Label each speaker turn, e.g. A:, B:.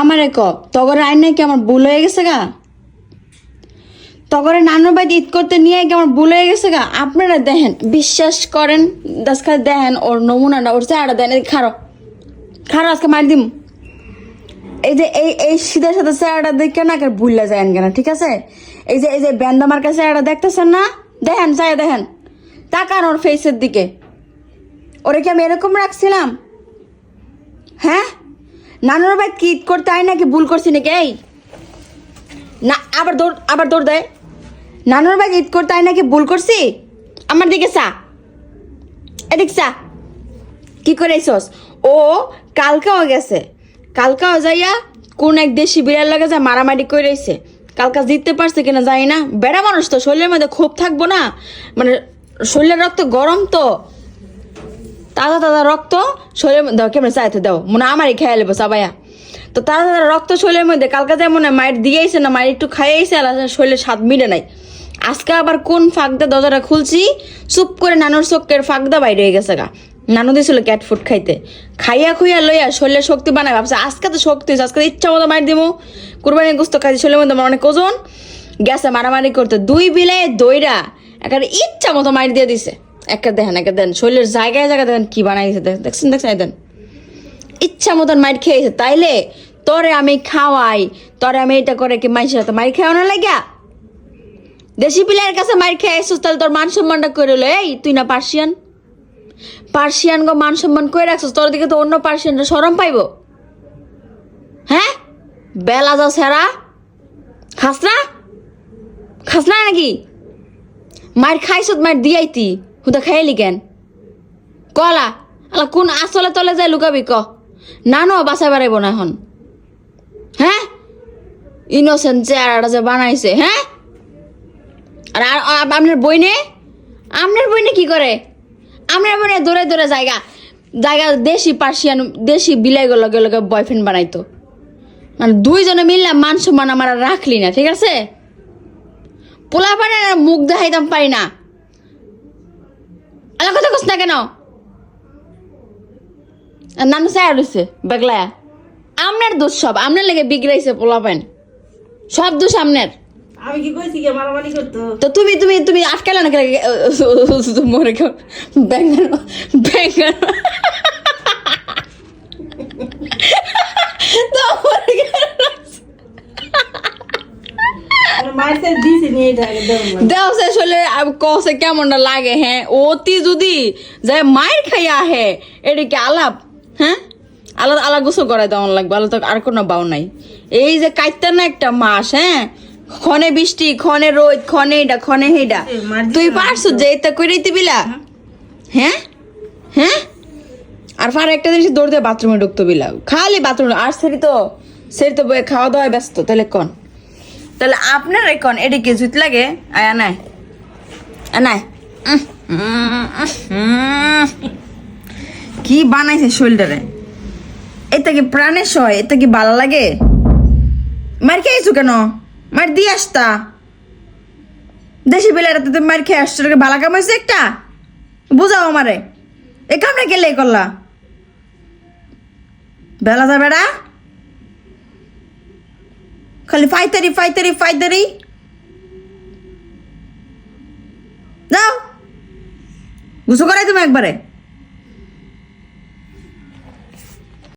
A: আমারে ক, তগরে আইন নাকি আমার ভুল হয়ে গেছে গা? তগরে নানুর বাড়ি ঈদ করতে নিয়ে কি আমার ভুল হয়ে গেছে গা? আপনারা দেখেন, বিশ্বাস করেন আজকে দেখেন, ওর নমুনাটা ওর চেহারা দেন খারো খারো আজকে মার দিম। এই যে এই এই সিধা সাথে চেহারাটা দেখে না কেন ভুললে যায় কেন, ঠিক আছে? এই যে এই যে ব্যান্দামার কাছে চেহারা দেখতেছেন না? দেখেন, চাই দেখেন। তাকান ওর ফেসের দিকে। ওরে কি আমি এরকম রাখছিলাম? হ্যাঁ? নানুর ভাই কি ঈদ করতে আয় নাকি ভুল করছি নাকি? এই! না, আবার দৌড় আবার দৌড় দেয় নানুর ভাই ঈদ করতে আয় নাকি ভুল করছি? আমার দিকে চা। এদিক চা। কি করে আইসস ও, কালকাও গেছে। কালকাও যাইয়া কোন এক দেশি বিড়াল লাগে যা মারামারি করে আইছে কালকা জিততে পারছে কিনা জানি না। বেড়া মানুষ তো, শরীরের মধ্যে ক্ষোভ থাকব না। মানে শরীরের রক্ত গরম তো। তাজা তাজা রক্ত শরীরের মধ্যে দাও কেমন চাইতে দাও। মনে আমারই খেয়াল নেব সাবাইয়া তো তাজা তাজা রক্ত শরীরের মধ্যে কালকে যেমন মায়ের দিয়েছে না, মায়ের একটু খাইয়েছে আর শরীরে স্বাদ মিটে নাই। আজকে আবার কোন ফাঁকদা দরজাটা খুলছি? চুপ করে নানুর চোখের ফাঁকদা বাইরে হয়ে গেছে গা। নানু দিয়েছিল ক্যাট ফুড খাইতে। খাইয়া খুইয়া লইয়া শরীরে শক্তি বানায় ভাবছে, আজকে তো শক্তি হয়েছে আজকে ইচ্ছা মতো মার দিব কুরবানি গুস্ত খাইছি, শরীরের মধ্যে আমার অনেক ওজন। গেছে মারামারি করতে দুই বিলে দইরা একটা ইচ্ছা মতো মার দিয়ে দিছে। একটা দেখেন একটা দেন শরীরের জায়গায় জায়গায় দেখেন কি বানাইছে। দেখ- দেখছেন দেখছেন দেন। ইচ্ছা মতন মাইর খেয়েছে। তাইলে তোরে আমি খাওয়াই। তোরে আমি এটা করে কি মাইসের হাতে মাইর খাওয়ানো লাগিয়া? দেশি পিলার কাছে মাইর খেয়ে আসছিস তাহলে তোর মান সম্মানটা করে লো এই, তুই না পার্সিয়ান? পার্সিয়ান গো মান সম্মান করে রাখছিস? তোর দিকে তো অন্য পার্সিয়ানরা সরম পাইব। হ্যাঁ? বেলা যাও সেরা। খাস না? খাস না নাকি? মার খাইছ মার দিয়াইতি। হুদা খাইলি কেন? কলা, আলা কোন আসলে তলে যায় লুকাবি ক। না নো বাসায় বাড়াইব না এখন। হ্যাঁ? ইনোসেন্ট চেহারাটা যে বানাইছে হ্যাঁ? আর আর- আপনার বইনে আপনার বইনে কি করে? আপনার বইনে দৌড়ে দৌড়ে জায়গা। জায়গা দেশি পার্সিয়ান, দেশি বিলাই গুলো লগে বয়ফ্রেন্ড বানাইতো। মানে দুইজনে মিললাম মান সম্মান আমার রাখলি না, ঠিক আছে? পোলা পারে মুখ দেখাইতাম পারি না। আলা কথা কস না কেন? নানু স্যার রয়েছে বেগলা আমনের দোষ সব আমনের লেগে বিগড়াইছে পোলা পাইন সব দোষ আমনের।
B: আমি কি কইছি কি মারামারি করতো
A: তো তুমি তুমি তুমি আটকালে না মরে কেউ ব্যাঙ্গার ব্যাঙ্গার তো মরে গেল।
B: মায়ের সাথে দিছি নিয়ে থাকে দেবো
A: দেও সে শরীরে কসে কেমনটা লাগে হ্যাঁ? অতি যদি যায় মায়ের খাইয়া হে এটা কি আলাপ? হ্যাঁ? আলাদা আলাদা গোসল করাই দেওয়ান লাগবে আলাদা আর কোনো বাউ নাই। এই যে কাইতে না একটা মাস হ্যাঁ? ক্ষণে বৃষ্টি ক্ষণে রোদ ক্ষণে এটা ক্ষণে হেডা তুই পারছ যে এটা কইরাই দিবিলা হ্যাঁ। হ্যাঁ? আর ফার একটা জিনিস দৌড় দিয়ে বাথরুমে ঢুকতো বিলা। খালি বাথরুমে আর সেরি তো সেরি তো খাওয়া দাওয়ায় ব্যস্ত তাহলে কন? তাহলে আপনার এখন এটি কি জুত লাগে? আয়া নাই। নাই। কি বানাইছে শরীরটারে এটা কি প্রাণের সয় এটা কি ভালো লাগে? মার খেয়ে খেয়েছো কেন? মার দিয়ে আসতা। দেশি বেলাটা তো মার খেয়ে আসছো ভালো কাম হয়েছে একটা? বুঝাও আমারে। এ কামটা গেলে করলা? বেলা যা বেড়া খালি ফাইতারি ফাইতারি ফাইতারি যাও গুছো করাই তুমি একবারে